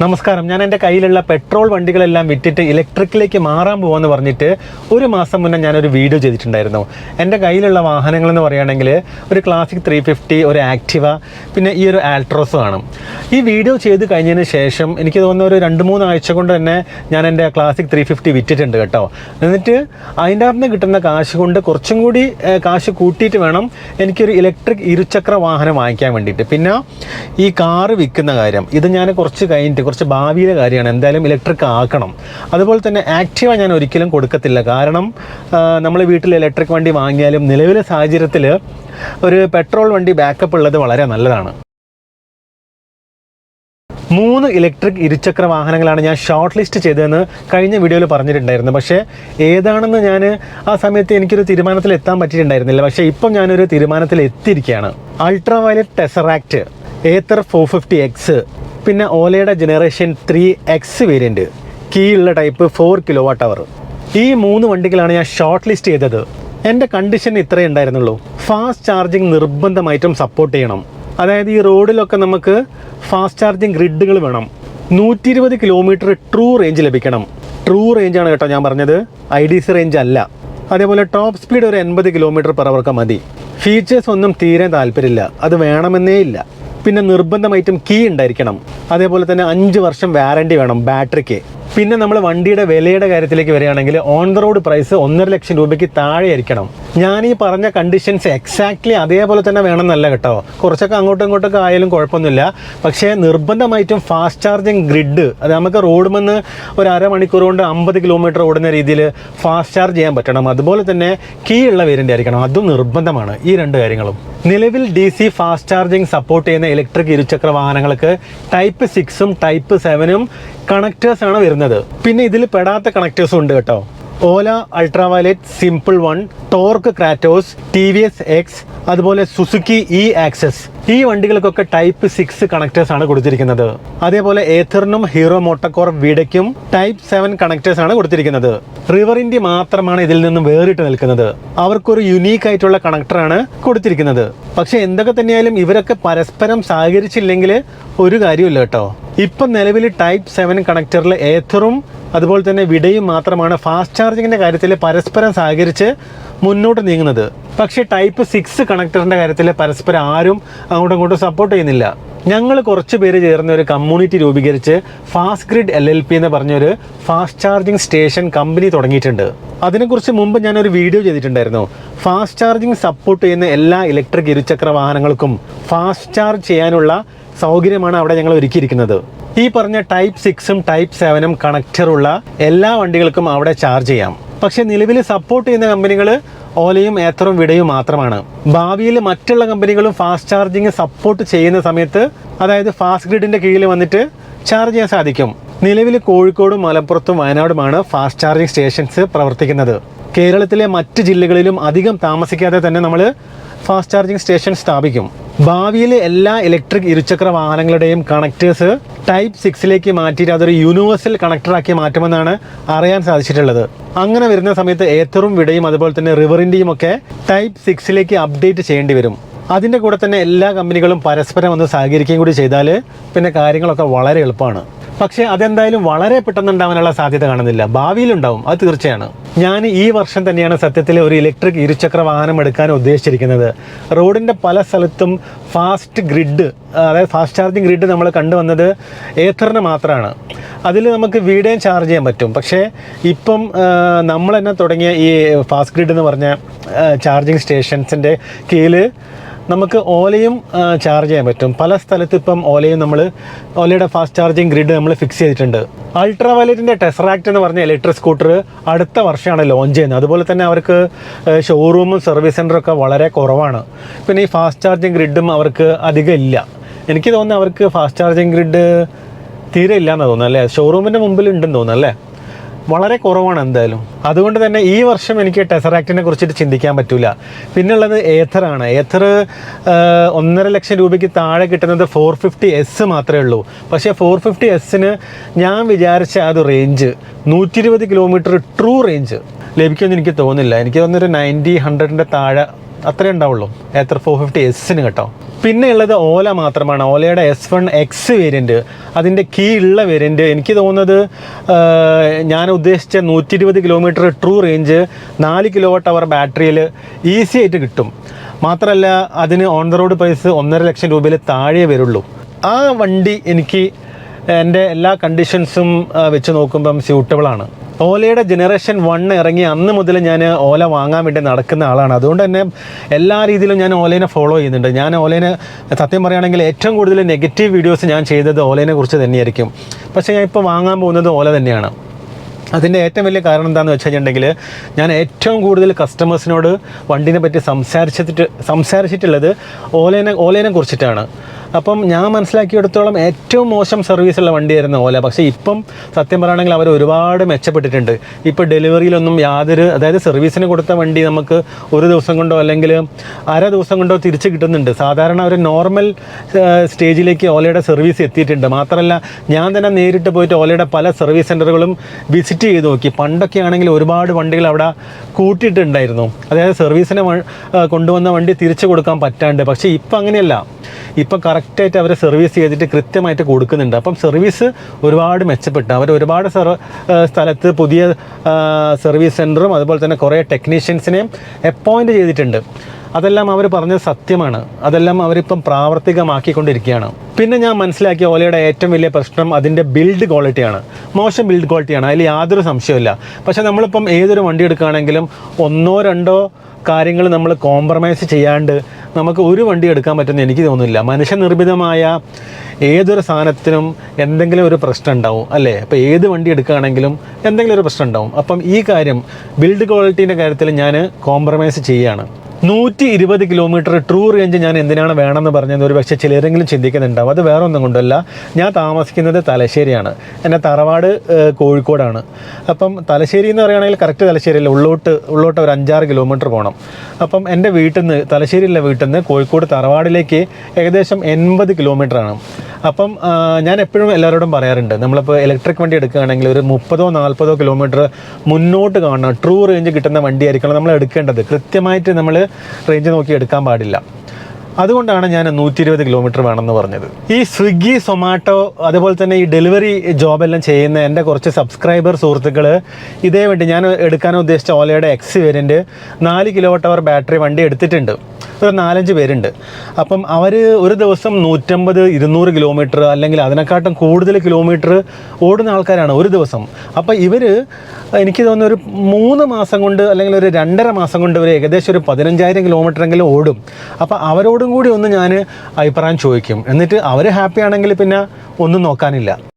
നമസ്കാരം. ഞാൻ എന്റെ കയ്യിലുള്ള പെട്രോൾ വണ്ടികളെല്ലാം വിറ്റിട്ട് ഇലക്ട്രിക്കിലേക്ക് മാറാൻ പോകുമെന്ന് പറഞ്ഞിട്ട് ഒരു മാസം മുന്നേ ഞാനൊരു വീഡിയോ ചെയ്തിട്ടുണ്ടായിരുന്നു. എന്റെ കയ്യിലുള്ള വാഹനങ്ങൾ എന്ന് പറയുകയാണെങ്കിൽ ഒരു ക്ലാസിക് ത്രീ ഫിഫ്റ്റി ഒരു ആക്ടിവ പിന്നെ ഈ ഒരു ആൾട്രോസും ആണ് ഈ വീഡിയോ ചെയ്ത് കഴിഞ്ഞതിന് ശേഷം എനിക്ക് തോന്നുന്ന ഒരു രണ്ട് മൂന്ന് ആഴ്ച കൊണ്ട് തന്നെ ഞാൻ എന്റെ ക്ലാസിക് ത്രീ ഫിഫ്റ്റി വിറ്റിട്ടുണ്ട് കേട്ടോ. എന്നിട്ട് അതിന്റെ അകത്ത് കിട്ടുന്ന കാശ് കൊണ്ട് കുറച്ചും കൂടി കാശ് കൂട്ടിയിട്ട് വേണം എനിക്കൊരു ഇലക്ട്രിക് ഇരുചക്ര വാഹനം വാങ്ങിക്കാൻ വേണ്ടിയിട്ട്. പിന്നെ ഈ കാറ് വിൽക്കുന്ന കാര്യം ഇത് ഞാൻ കുറച്ച് കഴിഞ്ഞിട്ട് കുറച്ച് ഭാവിയിലെ കാര്യമാണ്. എന്തായാലും ഇലക്ട്രിക് ആക്കണം. അതുപോലെ തന്നെ ആക്റ്റീവ ഞാൻ ഒരിക്കലും കൊടുക്കത്തില്ല. കാരണം നമ്മൾ വീട്ടിൽ ഇലക്ട്രിക് വണ്ടി വാങ്ങിയാലും നിലവിലെ സാഹചര്യത്തിൽ ഒരു പെട്രോൾ വണ്ടി ബാക്കപ്പ് ഉള്ളത് വളരെ നല്ലതാണ്. മൂന്ന് ഇലക്ട്രിക് ഇരുചക്ര വാഹനങ്ങളാണ് ഞാൻ ഷോർട്ട് ലിസ്റ്റ് ചെയ്തതെന്ന് കഴിഞ്ഞ വീഡിയോയിൽ പറഞ്ഞിട്ടുണ്ടായിരുന്നു. പക്ഷേ ഏതാണെന്ന് ഞാൻ ആ സമയത്ത് എനിക്കൊരു തീരുമാനത്തിൽ എത്താൻ പറ്റിയിട്ടുണ്ടായിരുന്നില്ല. പക്ഷേ ഇപ്പം ഞാനൊരു തീരുമാനത്തിൽ എത്തിയിരിക്കുകയാണ്. Ultraviolette Tesseract Ather four fifty X പിന്നെ ഓലയുടെ generation three X variant key ഉള്ള type four kilowatt hour ഈ മൂന്ന് വണ്ടികളാണ് ഞാൻ ഷോർട്ട് ലിസ്റ്റ് ചെയ്തത്. എന്റെ കണ്ടീഷൻ ഇത്രയേ ഉണ്ടായിരുന്നുള്ളൂ. ഫാസ്റ്റ് ചാർജിങ് നിർബന്ധമായിട്ടും സപ്പോർട്ട് ചെയ്യണം. അതായത് ഈ റോഡിലൊക്കെ നമുക്ക് ഫാസ്റ്റ് ചാർജിങ് ഗ്രിഡുകൾ വേണം. നൂറ്റി ഇരുപത് കിലോമീറ്റർ ട്രൂ റേഞ്ച് ലഭിക്കണം. ട്രൂ റേഞ്ച് ആണ് കേട്ടോ ഞാൻ പറഞ്ഞത്. ഐ ഡി സി റേഞ്ച് അല്ല. അതേപോലെ ടോപ്പ് സ്പീഡ് ഒരു എൺപത് കിലോമീറ്റർ പെർ അവർക്ക് മതി. ഫീച്ചേഴ്സ് ഒന്നും തീരെ താല്പര്യമില്ല. അത് വേണമെന്നേ ഇല്ല. പിന്നെ നിർബന്ധമായിട്ടും കീ ഉണ്ടായിരിക്കണം. അതേപോലെ തന്നെ അഞ്ച് വർഷം വാറണ്ടി വേണം ബാറ്ററിക്ക്. പിന്നെ നമ്മൾ വണ്ടിയുടെ വിലയുടെ കാര്യത്തിലേക്ക് വരികയാണെങ്കിൽ ഓൺ ദ റോഡ് പ്രൈസ് ഒന്നര ലക്ഷം രൂപയ്ക്ക് താഴെ ആയിരിക്കണം ഞാൻ ഈ പറഞ്ഞ കണ്ടീഷൻസ് എക്സാക്ട്ലി അതേപോലെ തന്നെ വേണമെന്നല്ല കേട്ടോ. കുറച്ചൊക്കെ അങ്ങോട്ടും ഇങ്ങോട്ടൊക്കെ ആയാലും കുഴപ്പമൊന്നുമില്ല. പക്ഷേ നിർബന്ധമായിട്ടും ഫാസ്റ്റ് ചാർജിങ് ഗ്രിഡ് അത് നമുക്ക് റോഡ് നിന്ന് ഒരു അരമണിക്കൂർ കൊണ്ട് അമ്പത് കിലോമീറ്റർ ഓടുന്ന രീതിയിൽ ഫാസ്റ്റ് ചാർജ് ചെയ്യാൻ പറ്റണം. അതുപോലെ തന്നെ കീ ഉള്ള വേരിന്റെ ആയിരിക്കണം. അതും നിർബന്ധമാണ്. ഈ രണ്ട് കാര്യങ്ങളും. നിലവിൽ D C fast charging support ചെയ്യുന്ന ഇലക്ട്രിക് ഇരുചക്ര വാഹനങ്ങൾക്ക് ടൈപ്പ് സിക്സും ടൈപ്പ് സെവനും കണക്ടേഴ്സ് ആണ് വരുന്നത്. പിന്നെ ഇതിൽ പെടാത്ത കണക്ടേഴ്സും ഉണ്ട് കേട്ടോ. Ola Ultraviolette Simple One Torque Kratos T V S X അതുപോലെ സുസുക്കി ഇ ആക്സസ് ഈ വണ്ടികൾക്കൊക്കെ ടൈപ്പ് സിക്സ് കണക്ടേഴ്സ് ആണ് കൊടുത്തിരിക്കുന്നത്. അതേപോലെ ഏത്തറിനും ഹീറോ മോട്ടോകോർ വിടയ്ക്കും ടൈപ്പ് സെവൻ കണക്ടേഴ്സ് ആണ് കൊടുത്തിരിക്കുന്നത്. റിവർ ഇന്ത്യ മാത്രമാണ് ഇതിൽ നിന്നും വേറിട്ട് നിൽക്കുന്നത്. അവർക്കൊരു യുണീക്ക് ആയിട്ടുള്ള കണക്ടറാണ് കൊടുത്തിരിക്കുന്നത്. പക്ഷെ എന്തൊക്കെ തന്നെയായാലും ഇവരൊക്കെ പരസ്പരം സഹകരിച്ചില്ലെങ്കിൽ ഒരു കാര്യമില്ല കേട്ടോ. ഇപ്പം നിലവിൽ ടൈപ്പ് സെവൻ കണക്ടറിൽ ഏത്തറും അതുപോലെ തന്നെ വിടയും മാത്രമാണ് ഫാസ്റ്റ് ചാർജിങ്ങിന്റെ കാര്യത്തിൽ പരസ്പരം സഹകരിച്ച് മുന്നോട്ട് നീങ്ങുന്നത്. പക്ഷേ ടൈപ്പ് സിക്സ് കണക്ടറിന്റെ കാര്യത്തിൽ പരസ്പരം ആരും അങ്ങോട്ടും ഇങ്ങോട്ടും സപ്പോർട്ട് ചെയ്യുന്നില്ല. ഞങ്ങൾ കുറച്ച് പേര് ചേർന്ന ഒരു കമ്മ്യൂണിറ്റി രൂപീകരിച്ച് fast grid L L P എന്ന് പറഞ്ഞൊരു ഫാസ്റ്റ് ചാർജിങ് സ്റ്റേഷൻ കമ്പനി തുടങ്ങിയിട്ടുണ്ട്. അതിനെക്കുറിച്ച് മുമ്പ് ഞാനൊരു വീഡിയോ ചെയ്തിട്ടുണ്ടായിരുന്നു. ഫാസ്റ്റ് ചാർജിങ് സപ്പോർട്ട് ചെയ്യുന്ന എല്ലാ ഇലക്ട്രിക് ഇരുചക്ര വാഹനങ്ങൾക്കും ഫാസ്റ്റ് ചാർജ് ചെയ്യാനുള്ള സൗകര്യമാണ് അവിടെ ഞങ്ങൾ ഒരുക്കിയിരിക്കുന്നത്. ഈ പറഞ്ഞ ടൈപ്പ് സിക്സും ടൈപ്പ് സെവനും കണക്ടറുള്ള എല്ലാ വണ്ടികൾക്കും അവിടെ ചാർജ് ചെയ്യാം. പക്ഷെ നിലവിൽ സപ്പോർട്ട് ചെയ്യുന്ന കമ്പനികൾ ഓലയും ഏത്തറും വിടയും മാത്രമാണ്. ഭാവിയിൽ മറ്റുള്ള കമ്പനികളും ഫാസ്റ്റ് ചാർജിങ് സപ്പോർട്ട് ചെയ്യുന്ന സമയത്ത് അതായത് ഫാസ്റ്റ് ഗ്രിഡിന്റെ കീഴിൽ വന്നിട്ട് ചാർജ് ചെയ്യാൻ സാധിക്കും. നിലവിൽ കോഴിക്കോടും മലപ്പുറത്തും വയനാടുമാണ് ഫാസ്റ്റ് ചാർജിങ് സ്റ്റേഷൻസ് പ്രവർത്തിക്കുന്നത്. കേരളത്തിലെ മറ്റ് ജില്ലകളിലും അധികം താമസിക്കാതെ തന്നെ നമ്മൾ ഫാസ്റ്റ് ചാർജിങ് സ്റ്റേഷൻ സ്ഥാപിക്കും. ഭാവിയിൽ എല്ലാ ഇലക്ട്രിക് ഇരുചക്ര വാഹനങ്ങളുടെയും കണക്ടേഴ്സ് ടൈപ്പ് സിക്സിലേക്ക് മാറ്റിയിട്ട് അതൊരു യൂണിവേഴ്സൽ കണക്ടറാക്കി മാറ്റുമെന്നാണ് അറിയാൻ സാധിച്ചിട്ടുള്ളത്. അങ്ങനെ വരുന്ന സമയത്ത് ഏത്തറും വിടയും അതുപോലെ തന്നെ റിവറിന്റെയും ഒക്കെ ടൈപ്പ് സിക്സിലേക്ക് അപ്ഡേറ്റ് ചെയ്യേണ്ടി വരും. അതിന്റെ കൂടെ തന്നെ എല്ലാ കമ്പനികളും പരസ്പരം ഒന്ന് സഹകരിക്കുകയും കൂടി ചെയ്താൽ പിന്നെ കാര്യങ്ങളൊക്കെ വളരെ എളുപ്പമാണ്. പക്ഷേ അതെന്തായാലും വളരെ പെട്ടെന്ന് ഉണ്ടാവാനുള്ള സാധ്യത കാണുന്നില്ല. ഭാവിയിലുണ്ടാവും. അത് തീർച്ചയാണ്. ഞാൻ ഈ വർഷം തന്നെയാണ് സത്യത്തിൽ ഒരു ഇലക്ട്രിക് ഇരുചക്ര വാഹനം എടുക്കാൻ ഉദ്ദേശിച്ചിരിക്കുന്നത്. റോഡിന്റെ പല സ്ഥലത്തും ഫാസ്റ്റ് ഗ്രിഡ് അതായത് ഫാസ്റ്റ് ചാർജിങ് ഗ്രിഡ് നമ്മൾ കണ്ടുവന്നത് ഏത്തറിന് മാത്രമാണ് അതിൽ നമുക്ക് വീടേയും ചാർജ് ചെയ്യാൻ പറ്റും. പക്ഷേ ഇപ്പം നമ്മൾ തന്നെ തുടങ്ങിയ ഈ ഫാസ്റ്റ് ഗ്രിഡ് എന്ന് പറഞ്ഞ ചാർജിങ് സ്റ്റേഷൻസിന്റെ കീഴിൽ നമുക്ക് ഓലയും ചാർജ് ചെയ്യാൻ പറ്റും. പല സ്ഥലത്ത് ഇപ്പം ഓലയും നമ്മൾ ഓലയുടെ ഫാസ്റ്റ് ചാർജിങ് ഗ്രിഡ് നമ്മൾ ഫിക്സ് ചെയ്തിട്ടുണ്ട്. അൾട്രാ വയലറ്റിന്റെ ടെസറാക്ട് എന്ന് പറഞ്ഞ ഇലക്ട്രിക് സ്കൂട്ടർ അടുത്ത വർഷമാണ് ലോഞ്ച് ചെയ്യുന്നത്. അതുപോലെ തന്നെ അവർക്ക് ഷോറൂമും സർവീസ് സെന്ററും ഒക്കെ വളരെ കുറവാണ്. പിന്നെ ഈ ഫാസ്റ്റ് ചാർജിങ് ഗ്രിഡും അവർക്ക് അധികം ഇല്ല. എനിക്ക് തോന്നുന്നു അവർക്ക് ഫാസ്റ്റ് ചാർജിങ് ഗ്രിഡ് തീരെ ഇല്ല എന്നാണ് തോന്നുന്നത് അല്ലേ? ഷോറൂമിന്റെ മുമ്പിൽ ഉണ്ടെന്ന് തോന്നുന്നു അല്ലേ? വളരെ കുറവാണ് എന്തായാലും. അതുകൊണ്ട് തന്നെ ഈ വർഷം എനിക്ക് ടെസറാക്റ്റിനെ കുറിച്ചിട്ട് ചിന്തിക്കാൻ പറ്റില്ല പിന്നുള്ളത് ഏത്തറാണ് ഏഥർ ഒന്നര ലക്ഷം രൂപയ്ക്ക് താഴെ കിട്ടുന്നത് ഫോർ ഫിഫ്റ്റി എസ് മാത്രമേ ഉള്ളൂ. പക്ഷേ ഫോർ ഫിഫ്റ്റി എസ്സിന് ഞാൻ വിചാരിച്ച അത് റേഞ്ച് നൂറ്റി ഇരുപത് കിലോമീറ്റർ ട്രൂ റേഞ്ച് ലഭിക്കുമെന്ന് എനിക്ക് തോന്നുന്നില്ല. എനിക്ക് തോന്നുന്നൊരു നയന്റി ഹൺഡ്രഡിന്റെ താഴെ അത്രേ ഉണ്ടാവുള്ളൂ. എത്ര ഫോർ ഫിഫ്റ്റി എസിന് കേട്ടോ. പിന്നെ ഉള്ളത് ഓല മാത്രമാണ്. ഓലയുടെ എസ് വൺ എക്സ് വേരിയന്റ് അതിന്റെ കീ ഉള്ള വേരിയന്റ് എനിക്ക് തോന്നുന്നത് ഞാൻ ഉദ്ദേശിച്ച നൂറ്റി ഇരുപത് കിലോമീറ്റർ ട്രൂ റേഞ്ച് നാല് കിലോ വാട്ട് അവർ ബാറ്ററിയിൽ ഈസി ആയിട്ട് കിട്ടും. മാത്രമല്ല അതിന് ഓൺ ദ റോഡ് പ്രൈസ് ഒന്നര ലക്ഷം രൂപയിൽ താഴെ വരുള്ളൂ. ആ വണ്ടി എനിക്ക് എന്റെ എല്ലാ കണ്ടീഷൻസും വെച്ച് നോക്കുമ്പം സ്യൂട്ടബിൾ ആണ്. ഓലയുടെ ജനറേഷൻ വൺ ഇറങ്ങി അന്ന് മുതൽ ഞാൻ ഓല വാങ്ങാൻ വേണ്ടി നടക്കുന്ന ആളാണ്. അതുകൊണ്ട് തന്നെ എല്ലാ രീതിയിലും ഞാൻ ഓലേനെ ഫോളോ ചെയ്യുന്നുണ്ട്. ഞാൻ ഓലേനെ സത്യം പറയുകയാണെങ്കിൽ ഏറ്റവും കൂടുതൽ നെഗറ്റീവ് വീഡിയോസ് ഞാൻ ചെയ്തത് ഓലേനെ കുറിച്ച് തന്നെയായിരിക്കും. പക്ഷേ ഞാൻ ഇപ്പോൾ വാങ്ങാൻ പോകുന്നത് ഓല തന്നെയാണ്. അതിന്റെ ഏറ്റവും വലിയ കാരണം എന്താണെന്ന് വെച്ച് കഴിഞ്ഞിട്ടുണ്ടെങ്കിൽ ഞാൻ ഏറ്റവും കൂടുതൽ കസ്റ്റമേഴ്സിനോട് വണ്ടിനെ പറ്റി സംസാരിച്ചിട്ട് സംസാരിച്ചിട്ടുള്ളത് ഓലേനെ ഓലേനെ കുറിച്ചിട്ടാണ്. അപ്പം ഞാൻ മനസ്സിലാക്കിയെടുത്തോളം ഏറ്റവും മോശം സർവീസുള്ള വണ്ടിയായിരുന്നു ഓല. പക്ഷേ ഇപ്പം സത്യം പറയുകയാണെങ്കിൽ അവർ ഒരുപാട് മെച്ചപ്പെട്ടിട്ടുണ്ട്. ഇപ്പോൾ ഡെലിവറിയിലൊന്നും യാതൊരു അതായത് സർവീസിന് കൊടുത്ത വണ്ടി നമുക്ക് ഒരു ദിവസം കൊണ്ടോ അല്ലെങ്കിൽ അര ദിവസം കൊണ്ടോ തിരിച്ച് കിട്ടുന്നുണ്ട്. സാധാരണ ഒരു നോർമൽ സ്റ്റേജിലേക്ക് ഓലയുടെ സർവീസ് എത്തിയിട്ടുണ്ട്. മാത്രമല്ല ഞാൻ തന്നെ നേരിട്ട് പോയിട്ട് ഓലയുടെ പല സർവീസ് സെന്ററുകളും വിസിറ്റ് ചെയ്ത് നോക്കി. പണ്ടൊക്കെ ആണെങ്കിൽ ഒരുപാട് വണ്ടികൾ അവിടെ കൂട്ടിയിട്ടുണ്ടായിരുന്നു. അതായത് സർവീസിന് കൊണ്ടുവന്ന വണ്ടി തിരിച്ചു കൊടുക്കാൻ പറ്റാണ്ട്. പക്ഷേ ഇപ്പം അങ്ങനെയല്ല. ഇപ്പം കറക്റ്റായിട്ട് അവരെ സർവീസ് ചെയ്തിട്ട് കൃത്യമായിട്ട് കൊടുക്കുന്നുണ്ട്. അപ്പം സർവീസ് ഒരുപാട് മെച്ചപ്പെട്ട്. അവർ ഒരുപാട് സെർ സ്ഥലത്ത് പുതിയ സർവീസ് സെന്ററും അതുപോലെ തന്നെ കുറേ ടെക്നീഷ്യൻസിനെയും അപ്പോയിന്റ് ചെയ്തിട്ടുണ്ട്. അതെല്ലാം അവർ പറഞ്ഞത് സത്യമാണ്. അതെല്ലാം അവരിപ്പം പ്രാവർത്തികമാക്കിക്കൊണ്ടിരിക്കുകയാണ്. പിന്നെ ഞാൻ മനസ്സിലാക്കിയ ഓലയുടെ ഏറ്റവും വലിയ പ്രശ്നം അതിന്റെ ബിൽഡ് ക്വാളിറ്റിയാണ് മോശം ബിൽഡ് ക്വാളിറ്റിയാണ് അതിൽ യാതൊരു സംശയമില്ല പക്ഷേ നമ്മളിപ്പം ഏതൊരു വണ്ടി എടുക്കുകയാണെങ്കിലും ഒന്നോ രണ്ടോ കാര്യങ്ങൾ നമ്മൾ കോംപ്രമൈസ് ചെയ്യാണ്ട് നമുക്ക് ഒരു വണ്ടി എടുക്കാൻ പറ്റുമെന്ന് എനിക്ക് തോന്നുന്നില്ല. മനുഷ്യനിർമ്മിതമായ ഏതൊരു സാധനത്തിനും എന്തെങ്കിലും ഒരു പ്രശ്നം ഉണ്ടാവും അല്ലേ? അപ്പോൾ ഏത് വണ്ടി എടുക്കുകയാണെങ്കിലും എന്തെങ്കിലും ഒരു പ്രശ്നം ഉണ്ടാവും. അപ്പം ഈ കാര്യം ബിൽഡ് ക്വാളിറ്റീന്റെ കാര്യത്തിൽ ഞാൻ കോംപ്രമൈസ് ചെയ്യുകയാണ് നൂറ്റി ഇരുപത് കിലോമീറ്റർ ട്രൂ റേഞ്ച് ഞാൻ എന്തിനാണ് വേണമെന്ന് പറഞ്ഞത് ഒരു പക്ഷേ ചിലരെങ്കിലും ചിന്തിക്കുന്നുണ്ടാവും. അത് വേറെ ഒന്നും കൊണ്ടല്ല. ഞാൻ താമസിക്കുന്നത് തലശ്ശേരിയാണ്. എന്റെ തറവാട് കോഴിക്കോടാണ്. അപ്പം തലശ്ശേരി എന്ന് പറയുകയാണെങ്കിൽ കറക്റ്റ് തലശ്ശേരിയല്ല. ഉള്ളോട്ട് ഉള്ളോട്ട് ഒരു അഞ്ചാറ് കിലോമീറ്റർ പോകണം. അപ്പം എന്റെ വീട്ടിൽ നിന്ന് തലശ്ശേരിയിലെ വീട്ടിൽ നിന്ന് കോഴിക്കോട് തറവാടിലേക്ക് ഏകദേശം എൺപത് ആണ്. അപ്പം ഞാൻ എപ്പോഴും എല്ലാവരോടും പറയാറുണ്ട്. നമ്മളിപ്പോൾ ഇലക്ട്രിക് വണ്ടി എടുക്കുകയാണെങ്കിൽ ഒരു മുപ്പതോ നാൽപ്പതോ കിലോമീറ്റർ മുന്നോട്ട് കാണണം. ട്രൂ റേഞ്ച് കിട്ടുന്ന വണ്ടിയായിരിക്കണം നമ്മൾ എടുക്കേണ്ടത്. കൃത്യമായിട്ട് നമ്മൾ റേഞ്ച് നോക്കി എടുക്കാൻ പാടില്ല. അതുകൊണ്ടാണ് ഞാൻ നൂറ്റി ഇരുപത് കിലോമീറ്റർ വേണമെന്ന് പറഞ്ഞത്. ഈ സ്വിഗ്ഗി സൊമാറ്റോ അതുപോലെ തന്നെ ഈ ഡെലിവറി ജോബെല്ലാം ചെയ്യുന്ന എന്റെ കുറച്ച് സബ്സ്ക്രൈബർ സുഹൃത്തുക്കൾ ഇതേ വേണ്ടി ഞാൻ എടുക്കാൻ ഉദ്ദേശിച്ച ഓലയുടെ എക്സ് വേരിയന്റ് നാല് കിലോ അവർ ബാറ്ററി വണ്ടി എടുത്തിട്ടുണ്ട്. ഒരു നാലഞ്ച് പേരുണ്ട്. അപ്പം അവർ ഒരു ദിവസം നൂറ്റമ്പത് ഇരുന്നൂറ് കിലോമീറ്റർ അല്ലെങ്കിൽ അതിനെക്കാട്ടും കൂടുതൽ കിലോമീറ്റർ ഓടുന്ന ആൾക്കാരാണ് ഒരു ദിവസം. അപ്പോൾ ഇവർ എനിക്ക് തോന്നുന്ന ഒരു മൂന്ന് മാസം കൊണ്ട് അല്ലെങ്കിൽ ഒരു രണ്ടര മാസം കൊണ്ട് ഇവർ ഏകദേശം ഒരു പതിനഞ്ചായിരം കിലോമീറ്റർ എങ്കിലും ഓടും അപ്പോൾ കൂടി ഒന്ന് ഞാൻ അഭിപ്രായം ചോദിക്കും. എന്നിട്ട് അവർ ഹാപ്പി ആണെങ്കിൽ പിന്നെ ഒന്നും നോക്കാനില്ല.